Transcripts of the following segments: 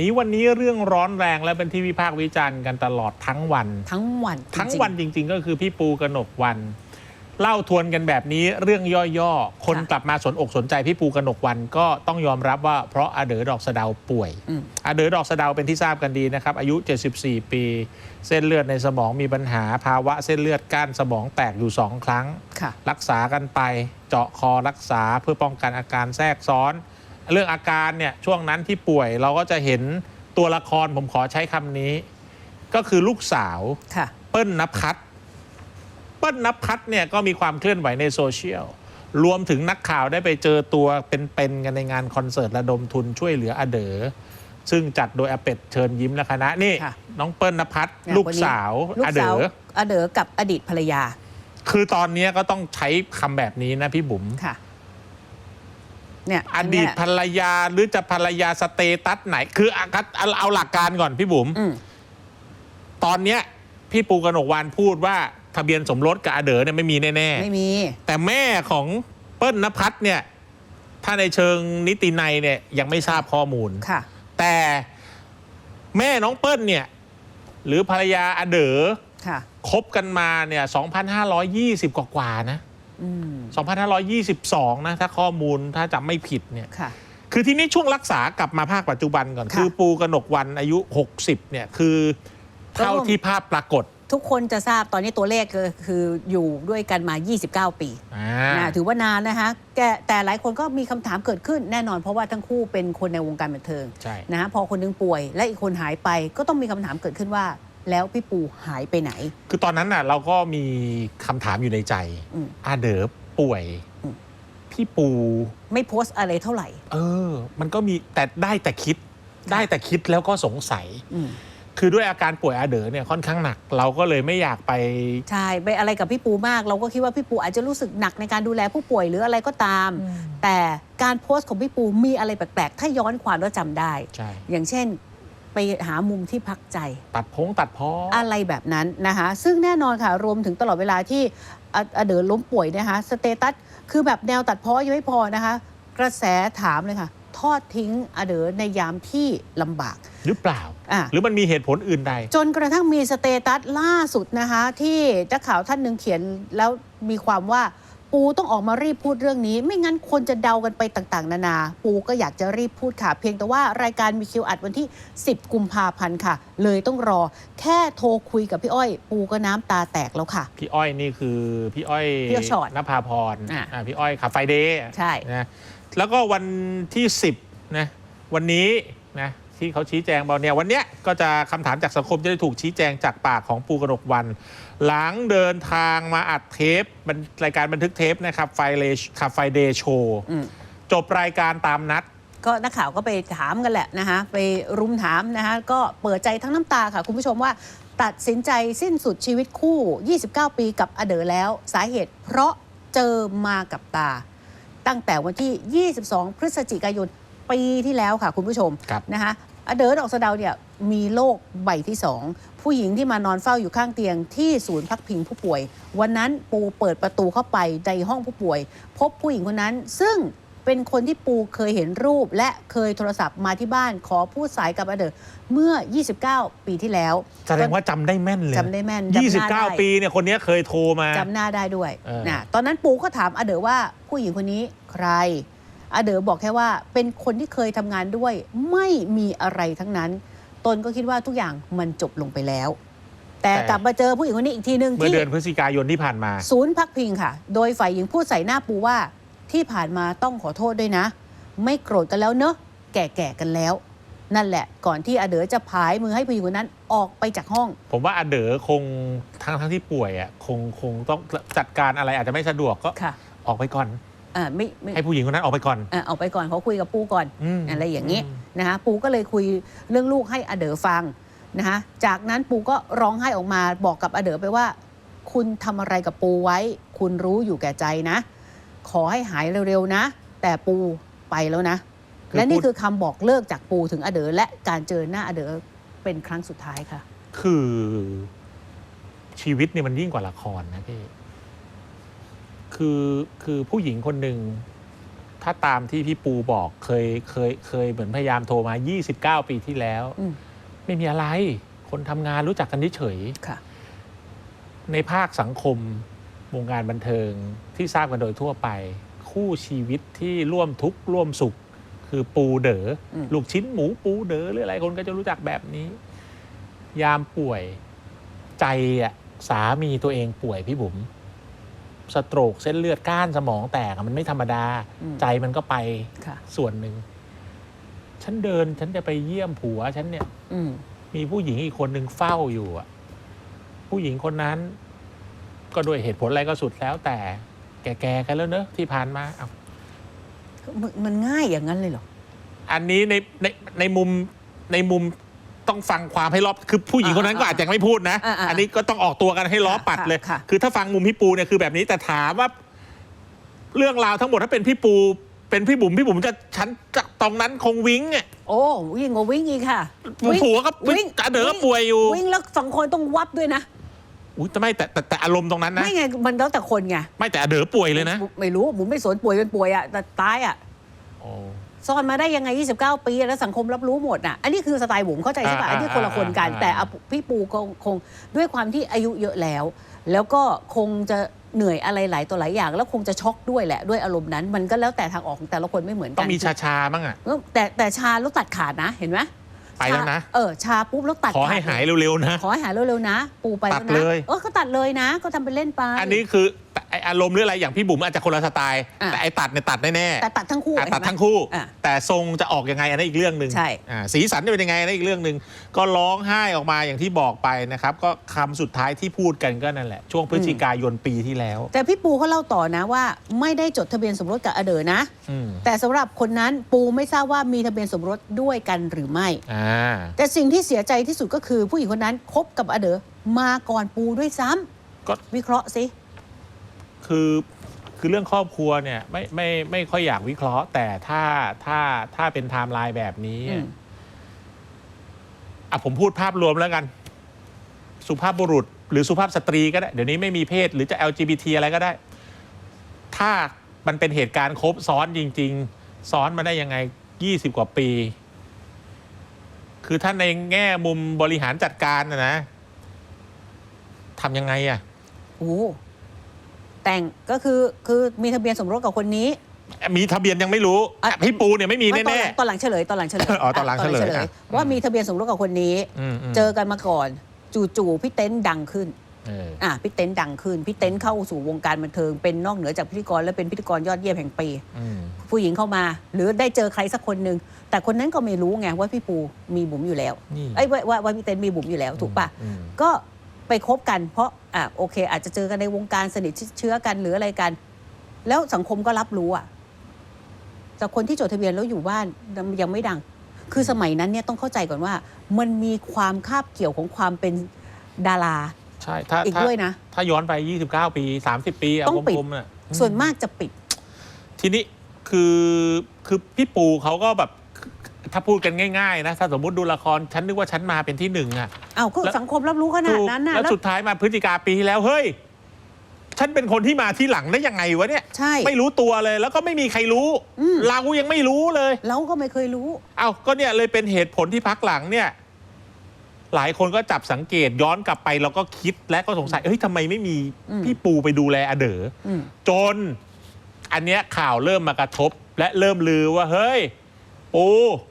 นี้วันนี้เรื่องร้อนแรงและเป็นที่วิพากษ์วิจารณ์กันตลอดทั้งวัน ทั้งวันทั้งจริๆวันจริง ๆ ก็คือพี่ปูกนกวัน เล่าทวนกันแบบนี้เรื่องย่อๆ คนค่ะกลับมาสนอกสนใจพี่ปูกนกวันก็ต้องยอมรับว่าเพราะอาเดอดอกสะเดาป่วยอืมอาเดอดอกสะเดาเป็นที่ทราบกันดีนะครับ อายุ 74 ปี เส้นเลือดในสมองมีปัญหาภาวะเส้นเลือดก้านสมองแตกอยู่สองครั้งค่ะรักษากันไปเจาะคอรักษาเพื่อป้องกันอาการแทรกซ้อน เรื่องอาการเนี่ยช่วงนั้นที่ป่วยเราก็จะเห็นตัวละครผมขอใช้คำนี้ ก็คือลูกสาวค่ะ เปิ้ลนภัทรเปิ้ลนภัทรเนี่ยก็มีความเคลื่อนไหวในโซเชียลรวมถึงนักข่าวได้ไปเจอตัวเป็นๆกันในงานคอนเสิร์ตระดมทุนช่วยเหลืออเดอซึ่งจัดโดยอาเป็ดเชิญยิ้มและคณะนี่ ค่ะ น้องเปิ้ลนภัทรเนี่ยลูกคนนี้สาวลูอกเดสาวออเดอกับอดีตภรรยาคือตอนนี้ก็ต้องใช้คำแบบนี้นะพี่บุ๋ม ค่ะ เนี่ยอดีตนภรรยาหรือจะภรรยาสเตตัสไหน คือเอาเอาเอาหลักการก่อนพี่บุ๋มอืมตอนเนี้ย พี่ปูกนกวานพูดว่า ทะเบียนสมรสกับอาเดอเนี่ยไม่มีแน่ไม่มีๆแต่แม่ของเปิ้ลนภัทรเนี่ย ถ้าในเชิงนิตินัยเนี่ยยังไม่ทราบข้อมูลค่ะ แต่แม่น้องเปิ้ลเนี่ย หรือภรรยาอาเดอค่ะคบกันมาเนี่ย 2,520 กว่าๆนะอืม 2,522 นะ ถ้าข้อมูลถ้าจำไม่ผิดเนี่ยค่ะ คือที่นี้ช่วงรักษากลับมาภาคปัจจุบันก่อน ค่ะ คือปูกนกวันอายุ 60 เนี่ย คือเท่าก็ที่ภาพปรากฏทุกคนจะทราบตอนนี้ตัวเลขก็คืออยู่ด้วยกันมา 29 ปีอ่า นะถือว่านานนะคะแกแต่หลายคนก็มีคำถามเกิดขึ้นแน่นอนเพราะว่าทั้งคู่เป็นคนในวงการบันเทิงใช่ นะฮะพอคนหนึงป่วยและอีกคนหายไปก็ต้องมีคำถามเกิดขึ้นว่า แล้วพี่ปูหายไปไหน คือตอนนั้นน่ะ เราก็มีคำถามอยู่ในใจ อืม อาเดอป่วย อืม พี่ปู ไม่โพสต์อะไรเท่าไหร่ เออ มันก็มีแต่ได้แต่คิดได้แต่คิดแล้วก็สงสัย อืมคือด้วยอาการป่วยอาเดอเนี่ยค่อนข้างหนัก เราก็เลยไม่อยากไป ใช่ไปอะไรกับพี่ปูมาก เราก็คิดว่าพี่ปูอาจจะรู้สึกหนักในการดูแลผู้ป่วยหรืออะไรก็ตาม แต่การโพสต์ของพี่ปูมีอะไรแปลกๆ ถ้าย้อนความแล้วจำได้ ใช่ อย่างเช่น ไปหามุมที่พักใจ ตัดพงตัดพออะไรแบบนั้นนะคะซึ่งแน่นอนค่ะรวมถึงตลอดเวลาที่ออเดินล้มป่วยนะคะสเตตัสคือแบบแนวตัดเพ้อยังไม่พอนะคะ กระแสถามเลยค่ะทอดทิ้งอเดอในยามที่ลำบาก หรือเปล่าอะหรือมันมีเหตุผลอื่นใด จนกระทั่งมีสเตตัสล่าสุดนะคะ ที่นักข่าวท่านหนึ่งเขียนแล้วมีความว่า ปูต้องออกมารีบพูดเรื่องนี้ ไม่งั้นคนจะเดากันไปต่างๆ นานา ปูก็อยากจะรีบพูดค่ะ เพียงแต่ว่ารายการมีคิวอัดวันที่ 10 กุมภาพันธ์ค่ะ เลยต้องรอ แค่โทรคุยกับพี่อ้อย ปูก็น้ำตาแตกแล้วค่ะ พี่อ้อยนี่คือพี่อ้อยพี่อ้อยชอตนภาพรอะอะพี่อ้อยขับไฟเดย์ใช่นะแล้วก็วันที่ 10นะวันนี้นะ ที่เขาชี้แจงบอกเนี่ยวันเนี้ยก็จะคำถามจากสังคมจะได้ถูกชี้แจงจากปากของปูกระดกวัน หลังเดินทางมาอัดเทปมันรายการบันทึกเทปนะครับไฟเลขับไฟเดย์โชว์อืม จบรายการตามนัด ก็นักข่าวก็ไปถามกันแหละนะคะไปรุมถามนะคะก็เปิดใจทั้งน้ำตาค่ะ คุณผู้ชมว่า ตัดสินใจสิ้นสุดชีวิตคู่ 29 ปีกับอเดอแล้ว สาเหตุเพราะเจอมากับตา ตั้งแต่วันที่ 22 พฤศจิกายน ปีที่แล้วค่ะคุณผู้ชมครับนะคะอเดอดอกสะเดาเนี่ยมีโรคใบที่ 2 ผู้หญิงที่มานอนเฝ้าอยู่ข้างเตียงที่ศูนย์พักพิงผู้ป่วย วันนั้นปูเปิดประตูเข้าไปในห้องผู้ป่วย พบผู้หญิงคนนั้นซึ่งเป็นคนที่ปูเคยเห็นรูป และเคยโทรศัพท์มาที่บ้านขอพูดสายกับอเดอเมื่อ 29 ปีที่แล้ว แสดงว่าจำได้แม่นเลยจำได้แม่นจำหน้าได้29 ปีเนี่ยคนเนี้ยเคยโทรมาจำหน้าได้ด้วยเออนะตอนนั้นปูก็ถามอเดอว่าผู้หญิงคนนี้ใคร อเดอบอกแค่ว่าเป็นคนที่เคยทำงานด้วย ไม่มีอะไรทั้งนั้น ตนก็คิดว่าทุกอย่างมันจบลงไปแล้วแต่ กลับมาเจอผู้หญิงคนนี้อีกทีหนึ่งเมื่อที่ เดือนพฤศจิกายนที่ผ่านมา ศูนย์พักพิงค่ะ โดยฝ่ายหญิงพูดใส่หน้าปูว่าที่ผ่านมาต้องขอโทษด้วยนะ ไม่โกรธกันแล้วเนอะ แก่ๆกันแล้ว นั่นแหละ ก่อนที่อเดอจะพายมือให้ผู้หญิงคนนั้นออกไปจากห้อง ผมว่าอาเด๋อคงทั้งทั้งที่ป่วยอะคงคงต้องจัดการอะไรอาจจะไม่สะดวกก็ค่ะ ออกไปก่อน อ่าไม่ไม่ให้ผู้หญิงคนนั้นออกไปก่อนอ่าเอาไปก่อนเขาคุยกับปูก่อนมอะไรอย่างนี้มนะคะปูก็เลยคุยเรื่องลูกให้อเดอฟังนะคะจากนั้นปูก็ร้องไห้ออกมาบอกกับอเดอไปว่า คุณทำอะไรกับปูไว้ คุณรู้อยู่แก่ใจนะ ขอให้หายเร็วๆนะ แต่ปูไปแล้วนะ คือ และนี่พูดคือคำบอกเลิกจากปูถึงอเดอและการเจอหน้าอเดอเป็นครั้งสุดท้ายค่ะ คือชีวิตเนี่ยมันยิ่งกว่าละครนะพี่ คือคือผู้หญิงคนหนึ่ง ถ้าตามที่พี่ปูบอกเคยเคยเคยเหมือนพยายามโทรมา 29 ปีที่แล้ว อืมไม่มีอะไร คนทำงานรู้จักกันเฉยค่ะ ๆในภาคสังคมวงการบันเทิงที่ทราบกันโดยทั่วไป คู่ชีวิตที่ร่วมทุกข์ร่วมสุข คือปูเดอ๋ออม ลูกชิ้นหมูปูเด๋อหรืออะไรคนก็จะรู้จักแบบนี้ ยามป่วยใจอะสามีตัวเองป่วยพี่บุ๋ม สโตรกเส้นเลือดก้านสมองแตกอะมันไม่ธรรมดา อืม ใจมันก็ไปค่ะ ส่วนหนึ่ง ฉันเดินฉันจะไปเยี่ยมผัว ฉันเนี่ย อืม มีผู้หญิงอีกคนหนึ่งเฝ้าอยู่อะผู้หญิงคนนั้น ก็ด้วยเหตุผลอะไรก็สุดแล้วแต่ แก่ๆกันแล้วเนอะที่ผ่านมาเอา มันมันง่ายอย่างนั้นเลยเหรอ อันนี้ในในในมุมในมุม ต้องฟังความให้รอบคือผู้หญิงคนนั้นก็อ่าอาจจะไม่พูดนะ อ่าอ่าอันนี้ก็ต้องออกตัวกันให้ล้อปัดเลย ค่ะค่ะ คือถ้าฟังมุมพี่ปูเนี่ยคือแบบนี้แต่ถามว่า เรื่องราวทั้งหมดถ้าเป็นพี่ปู เป็นพี่บุ๋มพี่บุ๋มจะฉันจะตรงนั้นคงวิ้งอะโอ้วิ่งกว่าวิ่งอีกค่ะวิ่งผัวก็วิ่งกระเดอป่วยอยู่วิ่งแล้วสองคนต้องวัดด้วยนะ อุ้ยแต่ไม่แต่แต่แต่อารมณ์ตรงนั้นนะไม่ไงมันแล้วแต่คนไง ไม่แต่อเดอป่วยเลยนะ ไม่รู้หมูไม่สนป่วยเป็นป่วยอะแต่ตายอะโอ้ ซ่อนมาได้ยังไง 29 ปี แล้วสังคมรับรู้หมดน่ะ อันนี้คือสไตล์บุ๋มเข้าใจใช่ป่ะอ่าอันนี้คนละคนกัน อ่า แต่อะพี่ปูคงคงด้วยความที่อายุเยอะแล้ว แล้วก็คงจะเหนื่อยอะไรหลายตัวหลายอย่าง แล้วคงจะช็อกด้วยแหละด้วยอารมณ์นั้น มันก็แล้วแต่ทางออกของแต่ละคนไม่เหมือนต้กัองมีชาชาๆบ้างอะเออแต่แต่ชาแล้วตัดขาดนะเห็นไหมไปแล้วนะ ชาเออชาปุ๊บแล้วตัดขอให้ขดหายเร็วๆนะ ขอให้หายเร็วๆนะ ปูไปตัดแวนะเลย เออก็ตัดเลยนะ ก็ทำเป็นเล่นไปอันนี้คือ ไอ้อารมณ์หรืออะไรอย่างพี่บุ๋มอาจจะคนละสไตล์ อะ แต่ไอ้ตัดเนี่ยตัดแน่ๆ แต่ตัดทั้งคู่อะเห็นไหมตัดทั้งคู่ อะแต่ทรงจะออกยังไงอันนั้นอีกเรื่องหนึ่งใช่ อ่าสีสันจะเป็นยังไงอันนั้นอีกเรื่องหนึ่งก็ร้องไห้ออกมาอย่างที่บอกไปนะครับ ก็คำสุดท้ายที่พูดกันก็นั่นแหละ ช่วงพฤศจิกายนปีที่แล้ว แต่พี่ปูเขาเล่าต่อนะว่า ไม่ได้จดทะเบียนสมรสกับอเดอนะ อืมแต่สำหรับคนนั้นปูไม่ทราบว่ามีทะเบียนสมรสด้วยกันหรือไม่ อ่าแต่สิ่งที่เสียใจที่สุดก็คือผู้หญิงคนนั้นคบกับอเดอมาก่อนปูด้วยซ้ำก็ วิเคราะห์สิ คือคือเรื่องครอบครัวเนี่ยไม่ไม่ไม่ค่อยอยากวิเคราะห์ แต่ถ้าถ้าถ้าเป็นไทม์ไลน์แบบนี้อืม อะผมพูดภาพรวมแล้วกัน สุภาพบุรุษ หรือสุภาพสตรีก็ได้ เดี๋ยวนี้ไม่มีเพศหรือจะ LGBT อะไรก็ได้ ถ้ามันเป็นเหตุการณ์ครบซ้อนจริง ๆ ซ้อนมาได้ยังไง 20 กว่าปี คือถ้าในแง่มุมบริหารจัดการนะนะทำยังไงอะโอ้ แต่งก็คือคือมีทะเบียนสมรสกับคนนี้ มีทะเบียนยังไม่รู้อะ พี่ปูเนี่ยไม่มีไม่ตอนหแน่ลังตอนหลังเฉลยตอนหลังเฉลยอ๋อตอนหลังเฉลยอะ ว่ามีทะเบียนสมรสกับคนนี้ๆอืมๆเจอกันมาก่อน จู่ๆพี่เต้นดังขึ้น เอออะพี่เต้นดังขึ้นพี่เต้นเข้าสู่วงการบันเทิงเป็นนอกเหนือจากพิธีกรและเป็นพิธีกรยอดเยี่ยมแห่งปี อืมผู้หญิงเข้ามา หรือได้เจอใครสักคนหนึ่งแต่คนนั้นก็ไม่รู้ไงว่าพี่ปูมีบุ๋มอยู่แล้วนี่ไอ้ยว่าว่าว่าพี่เต้นมีบุ๋มอยู่แล้วถูกปะอืม ก็ ไปคบกันเพราะอะโอเค อาจจะเจอกันในวงการสนิทเชื้อกันหรืออะไรกัน แล้วสังคมก็รับรู้อะจากคนที่จดทะเบียนแล้วอยู่บ้านยังไม่ดัง คือสมัยนั้นเนี่ยต้องเข้าใจก่อนว่า มันมีความคาบเกี่ยวของความเป็นดาราใช่ถ้าอีกถ้าด้วยนะ ถ้าย้อนไป 29 ปี 30 ปีเอาต้องปิดกลมๆน่ะส่วนมากจะปิด ทีนี้คือคือพี่ปูเขาก็แบบ ถ้าพูดกันง่ายๆนะ ถ้าสมมติดูละคร ฉันนึกว่าฉันมาเป็นที่หนึ่งอะ อ้าวก็แล้ว สังคมรับรู้ขนาดนั้นน่ะแล้วแล้วสุดท้ายมาพฤศจิกาปีที่แล้วเฮ้ย ฉันเป็นคนที่มาที่หลังได้ยังไงวะเนี่ย ใช่ ไม่รู้ตัวเลย แล้วก็ไม่มีใครรู้ อืม เรายังไม่รู้เลย เราก็ไม่เคยรู้ เอาก็เนี่ยเลยเป็นเหตุผลที่พักหลังเนี่ย หลายคนก็จับสังเกตย้อนกลับไปเราก็คิดและก็สงสัยเฮ้ยทำไมไม่มีอืม พี่ปูไปดูแลอเดออืม จน อันเนี้ยข่าวเริ่มมากระทบ และเริ่มลือว่าเฮ้ย ปู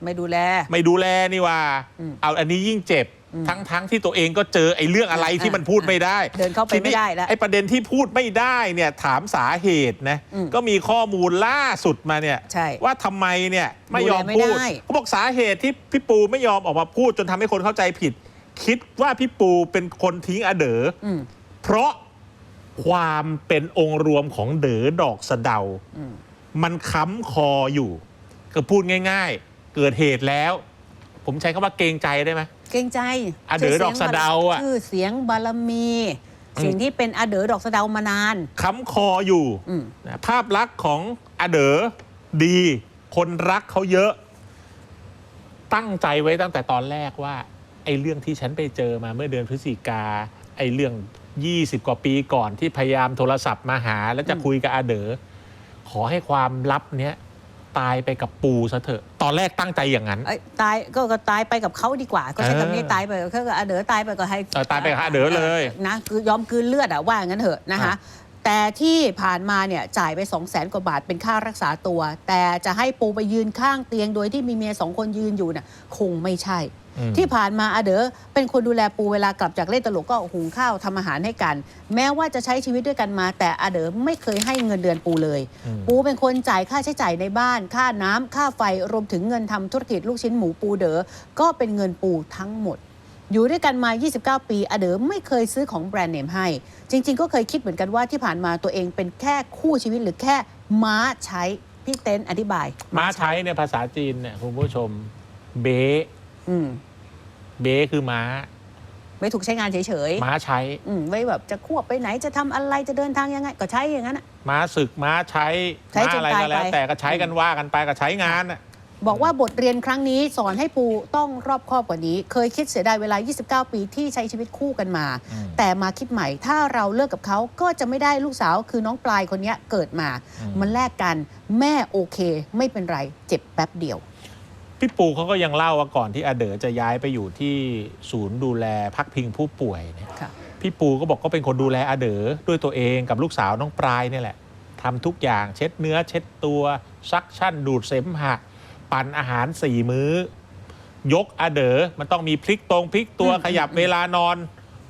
ไม่ดูแล ไม่ดูแลนี่ว่า อืม เอาอันนี้ยิ่งเจ็บอืม ทั้งทั้งที่ตัวเองก็เจอไอ้เรื่องอะไรอ่าที่มันพูดไม่ได้เดินเข้าไปทีไม่ได้แล้วไอ้ประเด็นที่พูดไม่ได้เนี่ยถามสาเหตุนะอืมก็มีข้อมูลล่าสุดมาเนี่ยใช่ว่าทำไมเนี่ยไม่ยอมดูแลไม่พูดได้เขาบอกสาเหตุที่พี่ปูไม่ยอมออกมาพูดจนทำให้คนเข้าใจผิด คิดว่าพี่ปูเป็นคนทิ้งอเดออืมเพราะความเป็นองค์รวมของเด๋อดอกสะเดาอืมมันค้ำคออยู่ ก็พูดง่าย ๆ เกิดเหตุแล้ว ผมใช้คำว่าเกรงใจได้ไหม เกรงใจอเด๋อดอกสะเดาอะชื่อเสียงบารมี สิ่งที่เป็นอเดอดอกสะเดามานาน ค้ำคออยู่อืม นะภาพลักษณ์ของอเด๋อดี คนรักเขาเยอะ ตั้งใจไว้ตั้งแต่ตอนแรกว่า ไอ้เรื่องที่ฉันไปเจอมาเมื่อเดือนพฤศจิกา ไอ้เรื่อง 20 กว่าปีก่อนที่พยายามโทรศัพท์มาหา แล้วจะอืมคุยกับอาเด๋อขอให้ความลับเนี้ย ตายไปกับปูซะเถอะ ตอนแรกตั้งใจอย่างนั้น เอ้ยตายก็ก็ตายไปกับเขาดีกว่า ก็ใช้เออคำนี้ตายไปก็ก็อาเด๋อตายไปก็ให้เออตายไปกับอาเด๋อเลยนะคือยอมกลืนเลือดอะว่างั้นเถอะนะคะแต่ที่ผ่านมาเนี่ยจ่ายไป 2 0 0แสนกว่าบาทเป็นค่ารักษาตัว แต่จะให้ปูไปยืนข้างเตียงโดยที่มีเมียสองคนยืนอยู่น่ะคงไม่ใช่อืม ที่ผ่านมาอาเด๋อเป็นคนดูแลปูเวลากลับจากเล่นตลกก็หุงข้าวทำอาหารให้กัน แม้ว่าจะใช้ชีวิตด้วยกันมา แต่อาเด๋อไม่เคยให้เงินเดือนปูเลยอืมปูเป็นคนจ่ายค่าใช้จ่ายในบ้าน ค่าน้ำค่าไฟรวมถึงเงินทำธุรกิจลูกชิ้นหมูปูเด๋อก็เป็นเงินปูทั้งหมดอยู่ด้วยกันมา 29 ปีอาเด๋อไม่เคยซื้อของแบรนด์เนมให้ จริง ๆ ก็เคยคิดเหมือนกันว่าที่ผ่านมาตัวเองเป็นแค่คู่ชีวิตหรือแค่ม้าใช้ พี่เต้นอธิบาย ม้าใช้ในภาษาจีนเนี่ยคุณผู้ชม เบ้อืม เบ้คือม้า ไม่ถูกใช้งานเฉยม้าใช้ ๆอืมไว้แบบจะควบไปไหนจะทำอะไรจะเดินทางยังไง ก็ใช้อย่างนั้นอะ ม้าศึกม้าใช้ใช้ม้าจนอะไรตายก็แล้ว ไป แต่ก็ใช้กันว่ากันไปก็ใช้งานน่ะบอกว่าบทเรียนครั้งนี้สอนให้ปูต้องรอบคอบกว่านี้ เคยคิดเสียดายเวลา 29 ปีที่ใช้ชีวิตคู่กันมา อืม แต่มาคิดใหม่ ถ้าเราเลิกกับเขาก็จะไม่ได้ลูกสาวคือน้องปลายคนเนี้ยเกิดมา อืม มันแลกกันแม่โอเค ไม่เป็นไร เจ็บแป๊บเดียว พี่ปูเขาก็ยังเล่าว่าก่อนที่อาเด๋อจะย้ายไปอยู่ที่ศูนย์ดูแลพักพิงผู้ป่วยเนี่ยค่ะพี่ปูก็บอกก็เป็นคนดูแลอาเด๋อด้วยตัวเองกับลูกสาวน้องปลายเนี่ยแหละทำทุกอย่างเช็ดเนื้อเช็ดตัวซักชั่นดูดเสมหะ ปั่นอาหารสี่มื้อ ยกอาเด๋อมันต้องมีพลิกตรงพลิกตัวอืมขยับอืมเวลานอน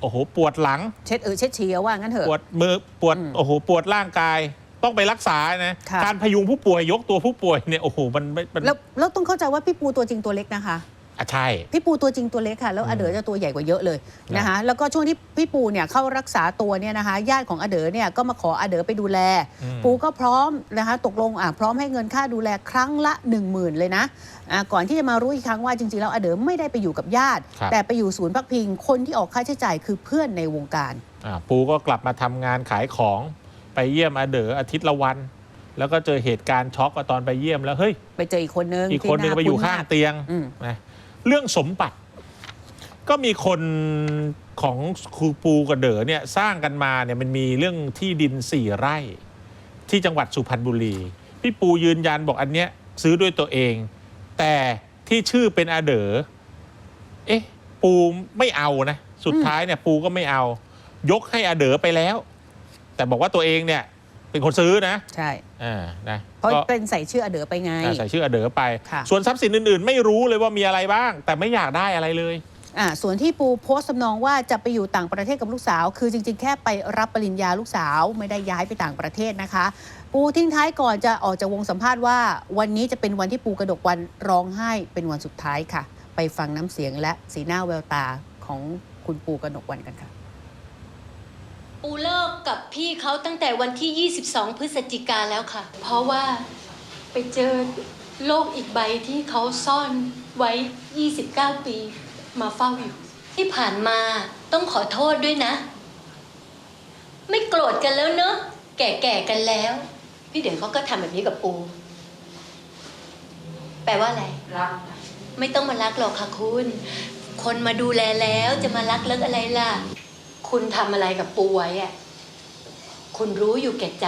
โอ้โห ปวดหลัง เช็ดเออเช็ดเชียวว่างั้นเถอะปวดมือปวดอืมโอ้โหปวดร่างกาย ต้องไปรักษานะค่ะ การพยุงผู้ป่วยยกตัวผู้ป่วยเนี่ยโอ้โหมันไม่มันแล้วแล้วต้องเข้าใจว่าพี่ปูตัวจริงตัวเล็กนะคะ อะใช่ พี่ปูตัวจริงตัวเล็กค่ะ แล้วอืมอเด๋อจะตัวใหญ่กว่าเยอะเลยนะนะคะแล้วก็ช่วงที่พี่ปูเนี่ยเข้ารักษาตัวเนี่ยนะคะญาติของอเด๋อเนี่ยก็มาขออเด๋อไปดูแล อืม ปูก็พร้อมนะคะตกลงอะพร้อมให้เงินค่าดูแลครั้งละ 1 0,000 เลยนะอะก่อนที่จะมารู้อีกครั้งว่าจริงๆแล้วอเด๋อไม่ได้ไปอยู่กับญาติ ครับ แต่ไปอยู่ศูนย์พักพิงคนที่ออกค่าใช้จ่ายคือเพื่อนในวงการ อ่าปูก็กลับมาทำงานขายของ ไปเยี่ยมอาเด๋ออาทิตย์ละวัน แล้วก็เจอเหตุการณ์ช็อกอะตอนไปเยี่ยมแล้วเฮ้ยไปเจออีกคนนึงอีกคนนึงที่ไปอยู่ข้างคุ้นมกเตียงอืมนะเรื่องสมบัติ ก็มีคนของครูปูกับเด๋อเนี่ยสร้างกันมาเนี่ยมันมีเรื่องที่ดินสี่ไร่ ที่จังหวัดสุพรรณบุรี พี่ปูยืนยันบอกอันเนี้ยซื้อด้วยตัวเอง แต่ที่ชื่อเป็นอาเด๋อเอ๊ะ ปูไม่เอานะ สุดท้ายเนี่ยปูก็ไม่เอา ยกให้อาเด๋อไปแล้ว แต่บอกว่าตัวเองเนี่ยเป็นคนซื้อนะใช่ อ่านะเพราะก็เป็นใส่ชื่ออเด๋อไปไง อ่าใส่ชื่ออาเด๋อไป ค่ะ ส่วนทรัพย์สินอื่น ๆ ไม่รู้เลยว่ามีอะไรบ้าง แต่ไม่อยากได้อะไรเลย อ่าส่วนที่ปูโพสต์ทำนองว่าจะไปอยู่ต่างประเทศกับลูกสาว คือจริงๆ แค่ไปรับปริญญาลูกสาว ไม่ได้ย้ายไปต่างประเทศนะคะ ปูทิ้งท้ายก่อนจะออกจากวงสัมภาษณ์ว่า วันนี้จะเป็นวันที่ปูกระดกวันร้องไห้เป็นวันสุดท้ายค่ะ ไปฟังน้ำเสียงและสีหน้าแววตาของคุณปูกระดกวันกันค่ะ ปูเลิกกับพี่เขาตั้งแต่วันที่ 22 พฤศจิกาแล้วค่ะ เพราะว่าไปเจอโรคอีกใบที่เขาซ่อนไว้ 29 ปีมาเฝ้าอยู่ ที่ผ่านมาต้องขอโทษด้วยนะ ไม่โกรธกันแล้วเนอะ แก่ๆกันแล้ว พี่เดี๋ยวเขาก็ทำแบบนี้กับปู แปลว่าอะไร รัก ไม่ต้องมารักหรอกค่ะคุณ คนมาดูแลแล้วจะมารักเลิกอะไรล่ะ คุณทำอะไรกับปูไว้อะคุณรู้อยู่แก่ใจ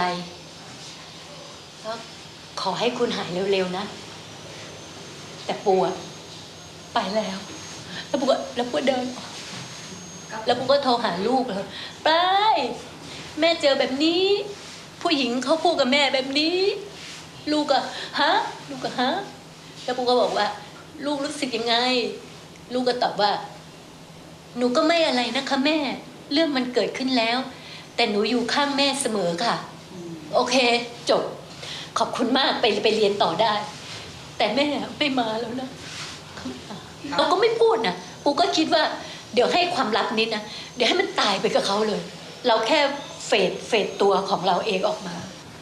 แล้วขอให้คุณหายเร็วๆนะ แต่ปูอะไปแล้ว แล้วปูก็แล้วปูก็เดิน แล้วปูก็โทรหาลูกเลยไปแม่เจอแบบนี้ ผู้หญิงเขาพูดกับแม่แบบนี้ ลูกอะฮะลูกก็ฮะแล้วปูก็บอกว่า ลูกรู้สึกยังไง ลูกก็ตอบว่า หนูก็ไม่อะไรนะคะแม่ เรื่องมันเกิดขึ้นแล้ว แต่หนูอยู่ข้างแม่เสมอค่ะ โอเค จบ ขอบคุณมากไปไปเรียนต่อได้ แต่แม่ไม่มาแล้วนะเราก็ไม่พูดนะปูก็คิดว่า เดี๋ยวให้ความลับนี้นะเดี๋ยวให้มันตายไปกับเขาเลย เราแค่เฟดเฟดตัวของเราเองออกมา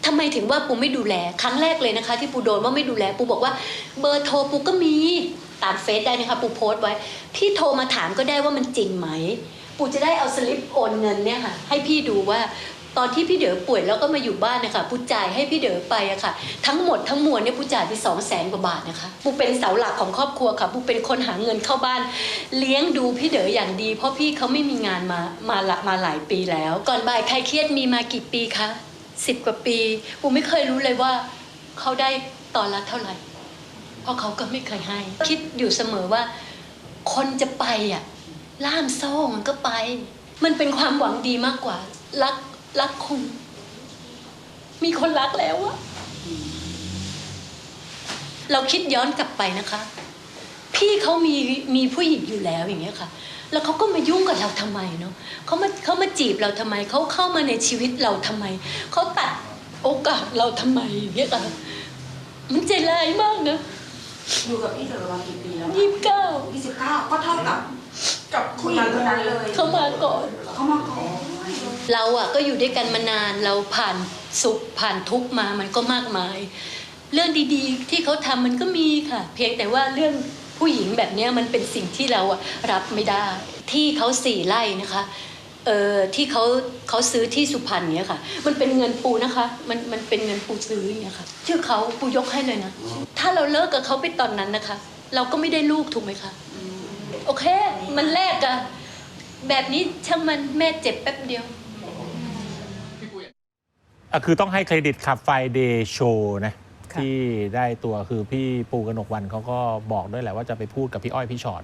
ทำไมถึงว่าปูไม่ดูแลครั้งแรกเลยนะคะ ที่ปูโดนว่าไม่ดูแลปูบอกว่า เบอร์โทรปูก็มีตามเฟซได้นะคะปูโพสต์ไว้ พี่โทรมาถามก็ได้ว่ามันจริงไหม ปูจะได้เอาสลิปโอนเงินเนี่ยค่ะ ให้พี่ดูว่าตอนที่พี่เด๋อป่วยแล้วก็มาอยู่บ้านนะคะปูจ่ายให้พี่เด๋อไปอะค่ะ ทั้งหมดทั้งมวลเนี่ยปูจ่ายไปสองแสนกว่าบาทนะคะปูเป็นเสาหลักของครอบครัวค่ะปูเป็นคนหาเงินเข้าบ้าน เลี้ยงดูพี่เด๋ออย่างดี เพราะพี่เขาไม่มีงานมามาละมาหลายปีแล้ว ก่อนบ่ายใครเครียดมีมากี่ปีคะสิบกว่าปีปูไม่เคยรู้เลยว่าเขาได้ตอนละเท่าไหร่ เพราะเขาก็ไม่เคยให้ คิดอยู่เสมอว่าคนจะไปอะ ล่ามโซ่มันก็ไป มันเป็นความหวังดีมากกว่า รักรักคุณมีคนรักแล้วอะเราคิดย้อนกลับไปนะคะ พี่เขามีมีผู้หญิงอยู่แล้วอย่างเงี้ยค่ะ แล้วเขาก็มายุ่งกับเราทำไมเนาะเขามาเขามาจีบเราทำไมเขาเข้ามาในชีวิตเราทำไมเขาตัดโอกาสเราทำไมอย่างเงี้ยค่ะมันใจร้ายมากนะอยู่กับพี่เต๋อมากี่ปีแล้วยี่สิบเก้ายี่สิบเก้าก็เท่ากับ กับผู้หญิงคนนั้นเลยเขามาก่อน เขามาก่อนเราอะก็อยู่ด้วยกันมานานเราผ่านสุขผ่านทุกข์มามันก็มากมาย เรื่องดีๆ ที่เขาทำมันก็มีค่ะ เพียงแต่ว่าเรื่องผู้หญิงแบบเนี้ยมันเป็นสิ่งที่เราอะรับไม่ได้ ที่เขาสี่ไร่นะคะเออที่เขาเขาซื้อที่สุพรรณเนี้ยค่ะ มันเป็นเงินปูนะคะ มันมันเป็นเงินปูซื้ออย่างเนี้ยค่ะ ชื่อเขาปูยกให้เลยนะถ้าเราเลิกกับเขาไปตอนนั้นนะคะ เราก็ไม่ได้ลูกถูกไหมคะ โอเค มันแลกกันแบบนี้ช่างมันแม่เจ็บแป๊บเดียว อะคือต้องให้เครดิตขับไฟเดย์โชว์นะค่ะ ที่ได้ตัวคือพี่ปูกนกวันเขาก็บอกด้วยแหละว่าจะไปพูดกับพี่อ้อยพี่ชอ็อต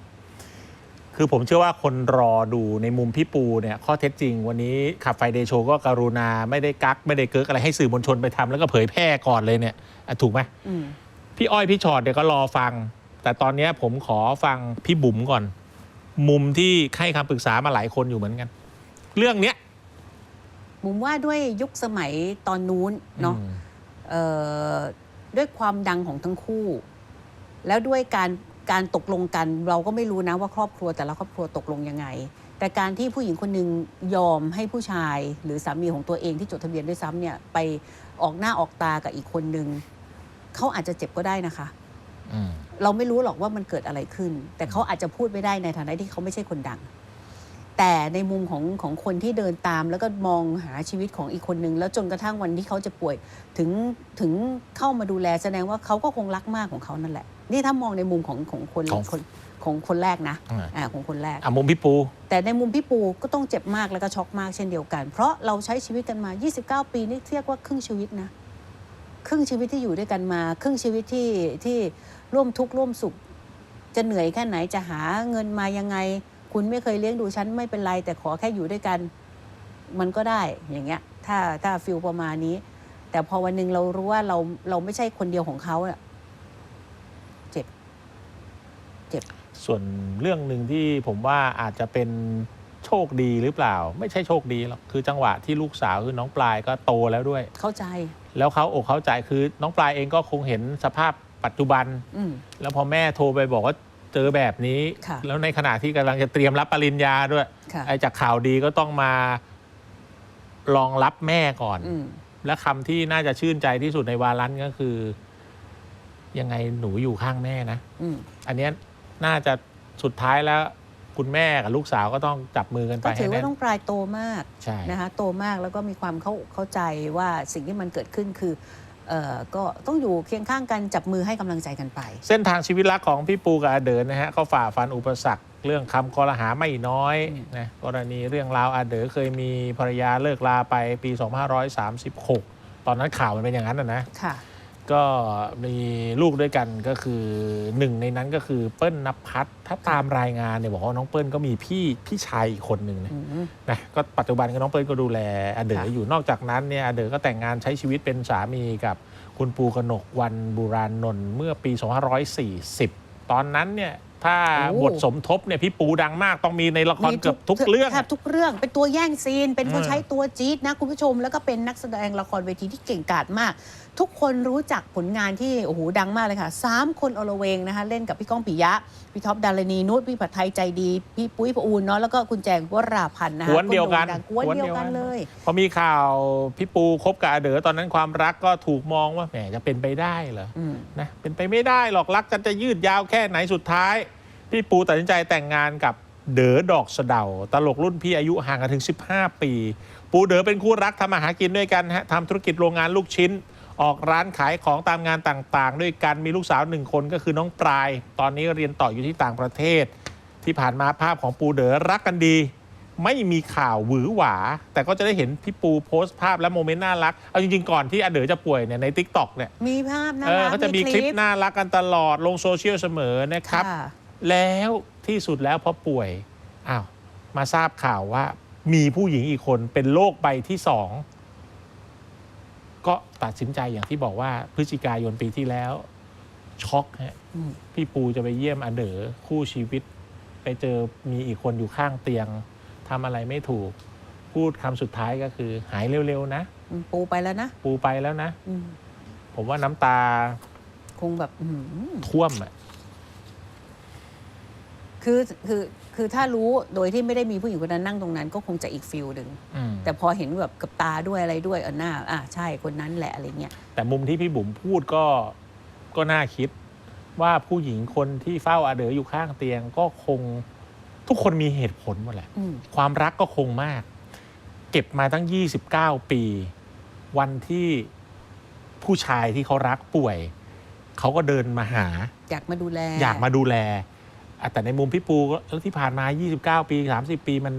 คือผมเชื่อว่าคนรอดูในมุมพี่ปูเนี่ยข้อเท็จจริง วันนี้ขับไฟเดย์โชว์ก็กรุณาไม่ได้กัก ไม่ได้เกิกอะไรให้สื่อมวลชนไปทำแล้วก็เผยแพร่ก่อนเลยเนี่ยอะถูกไหม อืม พี่อ้อยพี่ชอ็อตเนี่ยก็รอฟัง แต่ตอนเนี้ยผมขอฟังพี่บุ๋มก่อน มุมที่ให้คำปรึกษามาหลายคนอยู่เหมือนกัน เรื่องเนี้ยมุมว่าด้วยยุคสมัยตอนนู้นเนาะอืมเอ่อด้วยความดังของทั้งคู่ แล้วด้วยการการตกลงกัน เราก็ไม่รู้นะว่าครอบครัวแต่ละครอบครัวตกลงยังไง แต่การที่ผู้หญิงคนหนึ่งยอมให้ผู้ชาย หรือสามีของตัวเองที่จดทะเบียนด้วยซ้ำเนี่ยไปออกหน้าออกตากับอีกคนหนึ่งเขาอาจจะเจ็บก็ได้นะคะอืม เราไม่รู้หรอกว่ามันเกิดอะไรขึ้น แต่เขาอาจจะพูดไม่ได้ในฐานะที่เขาไม่ใช่คนดัง แต่ในมุมของของคนที่เดินตาม แล้วก็มองหาชีวิตของอีกคนนึง แล้วจนกระทั่งวันที่เขาจะป่วยถึงถึงเข้ามาดูแลแสดงว่าเขาก็คงรักมากของเขานั่นแหละ นี่ถ้ามองในมุมของของคนของ คนของคนแรกนะอ่าอ่าของคนแรก อะมุมพี่ปู แต่ในมุมพี่ปูก็ต้องเจ็บมากแล้วก็ช็อกมากเช่นเดียวกัน เพราะเราใช้ชีวิตกันมา 29 ปีนี่เรียกว่าครึ่งชีวิตนะ ครึ่งชีวิตที่อยู่ด้วยกันมา ครึ่งชีวิตที่ที่ร่วมทุกข์ร่วมสุข จะเหนื่อยแค่ไหนจะหาเงินมายังไง คุณไม่เคยเลี้ยงดูฉันไม่เป็นไร แต่ขอแค่อยู่ด้วยกัน มันก็ได้อย่างเงี้ย ถ้าถ้าฟิลประมาณนี้ แต่พอวันหนึ่งเรารู้ว่าเราเราไม่ใช่คนเดียวของเขาอะเจ็บ เจ็บ ส่วนเรื่องหนึ่งที่ผมว่าอาจจะเป็นโชคดีหรือเปล่า ไม่ใช่โชคดีหรอกคือจังหวะที่ลูกสาวคือน้องปลายก็โตแล้วด้วย เข้าใจ แล้วเขาอกเข้าใจคือน้องปลายเองก็คงเห็นสภาพปัจจุบัน อืม แล้วพอแม่โทรไปบอกว่าเจอแบบนี้ ค่ะแล้วในขณะที่กำลังจะเตรียมรับปริญญาด้วยค่ะ ไอ้จากข่าวดีก็ต้องมารองรับแม่ก่อน อืม และคำที่น่าจะชื่นใจที่สุดในวารันก็คือ ยังไงหนูอยู่ข้างแม่นะ อืม อันเนี้ยน่าจะสุดท้ายแล้ว คุณแม่กับลูกสาวก็ต้องจับมือกันไปก็ถืให้อว่าแน่นต้องปลายโตมากใช่นะคะโตมากแล้วก็มีความเข้าเข้าใจว่าสิ่งที่มันเกิดขึ้นคือเอ่อก็ต้องอยู่เคียงข้างกันจับมือให้กำลังใจกันไป เส้นทางชีวิตรักของพี่ปูกับอาเดินนะฮะเขาฝ่าฟันอุปสรรคเรื่องคำคอรหาไม่น้อยนะกรณีเรื่องราวอาเดอเคยมีภรรยาเลิกลาไปปี 2536 ตอนนั้นข่าวมันเป็นอย่างนั้นนะนะค่ะ ก็มีลูกด้วยกันก็คือหนึ่งในนั้นก็คือเปิ้ลนภัทรถ้าตามรายงานเนี่ยบอกว่าน้องเปิ้ลก็มีพี่พี่ชายอีกคนหนึ่งนะอืมนะก็ปัจจุบันก็น้องเปิ้ลก็ดูแลอาเดอค่ะอยู่นอกจากนั้นเนี่ยอาเดอก็แต่งงานใช้ชีวิตเป็นสามีกับคุณปูกนกวันบุราณนนท์เมื่อปี 2540 ตอนนั้นเนี่ยถ้าบทสมทบเนี่ยพี่ปูดังมากต้องมีในละครเกือบทุกเรื่องแทบทุกเรื่องเป็นตัวแย่งซีน เป็นคนอืมใช้ตัวจี๊ดนะคุณผู้ชมแล้วก็เป็นนักแสดงละครเวทีที่เก่งกาจมาก ทุกคนรู้จักผลงานที่โอ้โหดังมากเลยค่ะสามคนอลเวงนะคะเล่นกับพี่ก้องปิยะ พี่ท็อปดารณีนุชพี่ผัดไทยใจดี พี่ปุ้ยประอูนเนาะแล้วก็คุณแจงวราพันธ์นะคะกวนเดียวกันโด่งดังกวนเดียวกันเลย พอมีข่าวพี่ปูคบกับอาเดอตอนนั้นความรักก็ถูกมองว่าแหมจะเป็นไปได้เหรออืมนะเป็นไปไม่ได้หรอกรักกันจะยืดยาวแค่ไหนสุดท้าย พี่ปูตัดสินใจแต่งงานกับเด๋อดอกสะเดาตลกรุ่นพี่อายุห่างกันถึง 15 ปี ปูเด๋อเป็นคู่รักทำมาหากินด้วยกันฮะทำธุรกิจโรงงานลูกชิ้น ออกร้านขายของตามงานต่างๆ ด้วยกันมีลูกสาวหนึ่งคนก็คือน้องปลาย ตอนนี้เรียนต่ออยู่ที่ต่างประเทศ ที่ผ่านมาภาพของปูเด๋อรักกันดี ไม่มีข่าวหวือหวา แต่ก็จะได้เห็นพี่ปูโพสต์ภาพและโมเมนต์น่ารัก เอาจริงๆ ก่อนที่อเด๋อจะป่วยเนี่ยในทิกตอกเนี่ยมีภาพน่าเออรักเขาจะมีคลิปน่ารักกันตลอดลงโซเชียลเสมอนะครับค่ะแล้วที่สุดแล้วพอป่วยอ้าวมาทราบข่าวว่ามีผู้หญิงอีกคนเป็นโรคใบที่สอง ก็ตัดสินใจอย่างที่บอกว่าพฤศจิกายนปีที่แล้ว ช็อกฮะอืมพี่ปูจะไปเยี่ยมอเด๋อคู่ชีวิต ไปเจอมีอีกคนอยู่ข้างเตียงทำอะไรไม่ถูก พูดคำสุดท้ายก็คือ หายเร็วๆนะอืมปูไปแล้วนะ ปูไปแล้วนะอืมผมว่าน้ำตา คงแบบอืมท่วมอะ คือคือคือถ้ารู้โดยที่ไม่ได้มีผู้หญิงคนนั้นนั่งตรงนั้น ก็คงจะอีกฟิลหนึ่งอืมแต่พอเห็นแบบกับตาด้วยอะไรด้วยเออหน้าอะใช่คนนั้นแหละอะไรเงี้ยแต่มุมที่พี่บุ๋มพูดก็ก็น่าคิด ว่าผู้หญิงคนที่เฝ้าอาเด๋ออยู่ข้างเตียง ก็คงทุกคนมีเหตุผลหมดแหละ อืมความรักก็คงมาก เก็บมาตั้ง 29 ปี วันที่ผู้ชายที่เขารักป่วย เขาก็เดินมาหา อยากมาดูแล อยากมาดูแลอะ แต่ในมุมพี่ปูก็แล้วที่ผ่านมา 29 ปี 30 ปีมัน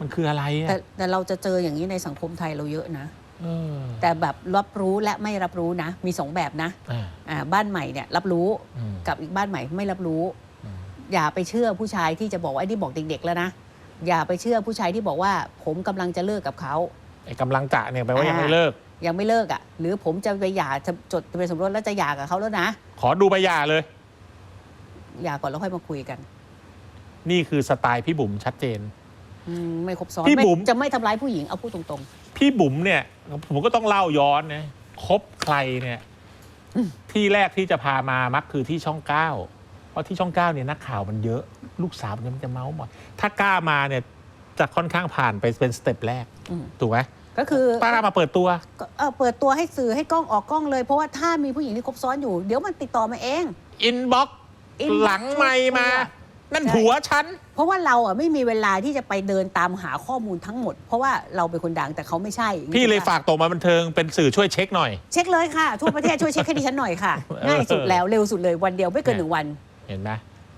มันคืออะไรแต่อะแต่เราจะเจออย่างนี้ในสังคมไทยเราเยอะนะ เออแต่แบบรับรู้และไม่รับรู้นะ มีสองแบบนะอ่าอ่าบ้านใหม่เนี่ยรับรู้อืมกับอีกบ้านใหม่ไม่รับรู้ อืมอย่าไปเชื่อผู้ชายที่จะบอกว่าไอ้นี่บอกเด็ก ๆ แล้วนะ อย่าไปเชื่อผู้ชายที่บอกว่า ผมกำลังจะเลิกกับเขา ไอ้กำลังจะเนี่ยแปลว่ายังไม่อ่าเลิก ยังไม่เลิกอะ่ะ หรือผมจะไปหย่าจะจดทะเบียนสมรสแล้วจะหย่ากับเขาแล้วนะ ขอดูใบหย่าเลย หย่าก่อนแล้วค่อยมาคุยกันนี่คือสไตล์พี่บุ๋มชัดเจน อืมไม่ครบซ้อนพี่ไม่บุ๋ม จะไม่ทำร้ายผู้หญิงเอาพูดตรงพี่บุ๋มเนี่ยผมก็ต้องเล่าย้อนนะคบใครเนี่ยที่แรกที่จะพามามักคือที่ช่องเก้าเพราะที่ช่องเก้าเนี่ยนักข่าวมันเยอะลูกสาวมันจะเมาส์หมดถ้ากล้ามาเนี่ยจะค่อนข้างผ่านไปเป็นสเต็ปแรกๆอืมถูกไหมก็คือป้ากล้ามาเปิดตัว ก็เอ่อเปิดตัวให้สื่อให้กล้องออกกล้องเลย เพราะว่าถ้ามีผู้หญิงที่คบซ้อนอยู่ เดี๋ยวมันติดต่อมาเอง อินบ็อก inbox หลังไม่มา นั่นใช่ผัวฉัน เพราะว่าเราอะไม่มีเวลาที่จะไปเดินตามหาข้อมูลทั้งหมด เพราะว่าเราเป็นคนดังแต่เขาไม่ใช่พี่เลยฝากตรงมาบันเทิงเป็นสื่อช่วยเช็คหน่อย เช็คเลยค่ะ ทั่วประเทศช่วยเช็คให้ดิฉันหน่อยค่ะเออง่ายสุดแล้วเร็วสุดเลยวันเดียวไม่เกินหนึ่งวัน เห็นไหม